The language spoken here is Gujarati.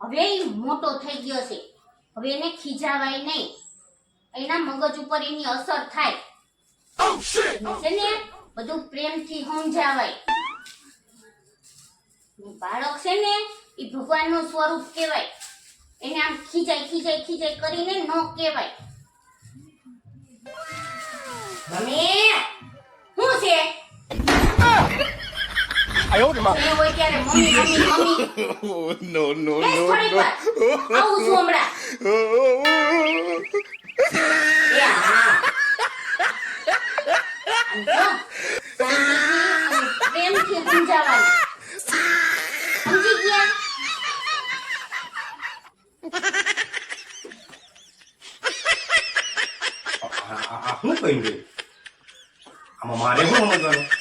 હવે મોટો થઈ ગયો છે. હવે એને ખીજાવાય નહીં. એના મગજ ઉપર એની અસર થાય. છે ને બધું પ્રેમથી સમજાવાય. બાળક છે ને એ ભગવાનનું સ્વરૂપ કેવાય એને આમ ખીજાય ખીજાય ખીજાય કરીને ન કેવાય તમે શું છે? એ હોય ત્યારે mummy mummy mummy. no, no, બેસ no, આવું છું હમણાં. no. એ હા. પ્રેમથી સમજાવવાનું. સમજી ગયા? આ- આ આ શું કહ્યું છે આમાં મારે શું સમજવાનું